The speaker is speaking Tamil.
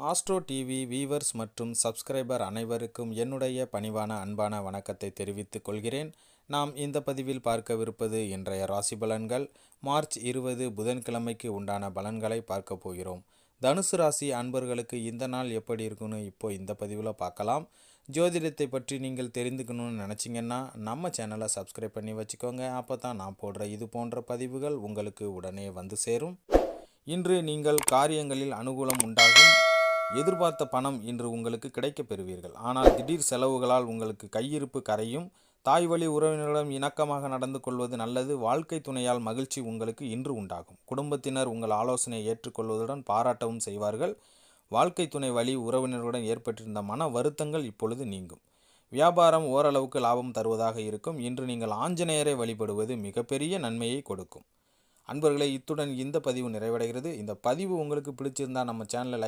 ஆஸ்ட்ரோ டிவி வீவர்ஸ் மற்றும் சப்ஸ்கிரைபர் அனைவருக்கும் என்னுடைய பணிவான அன்பான வணக்கத்தை தெரிவித்துக் கொள்கிறேன். நாம் இந்த பதிவில் பார்க்கவிருப்பது இன்றைய ராசி பலன்கள். மார்ச் இருபது புதன்கிழமைக்கு உண்டான பலன்களை பார்க்க போகிறோம். தனுசு ராசி அன்பர்களுக்கு இந்த நாள் எப்படி இருக்குன்னு இப்போ இந்த பதிவில் பார்க்கலாம். ஜோதிடத்தை பற்றி நீங்கள் தெரிந்துக்கணும்னு நினச்சிங்கன்னா நம்ம சேனலை சப்ஸ்கிரைப் பண்ணி வச்சுக்கோங்க. அப்போ தான் நான் போடுற இது போன்ற பதிவுகள் உங்களுக்கு உடனே வந்து சேரும். இன்று நீங்கள் காரியங்களில் அனுகூலம் உண்டாகும். எதிர்பார்த்த பணம் இன்று உங்களுக்கு கிடைக்கப் பெறுவீர்கள். ஆனால் திடீர் செலவுகளால் உங்களுக்கு கையிருப்பு கரையும் தாய் வழி உறவினரிடம் இணக்கமாக நடந்து கொள்வது நல்லது வாழ்க்கை துணையால் மகிழ்ச்சி உங்களுக்கு இன்று உண்டாகும். குடும்பத்தினர் உங்கள் ஆலோசனையை ஏற்றுக்கொள்வதுடன் பாராட்டவும் செய்வார்கள். வாழ்க்கை துணை வழி உறவினருடன் ஏற்பட்டிருந்த மன வருத்தங்கள் இப்பொழுது நீங்கும். வியாபாரம் ஓரளவுக்கு லாபம் தருவதாக இருக்கும். இன்று நீங்கள் ஆஞ்சநேயரை வழிபடுவது மிகப்பெரிய நன்மையை கொடுக்கும். அன்பர்களே இத்துடன் இந்த பதிவு நிறைவடைகிறது. இந்த பதிவு உங்களுக்கு பிடிச்சிருந்தால் நம்ம சேனலை லைக்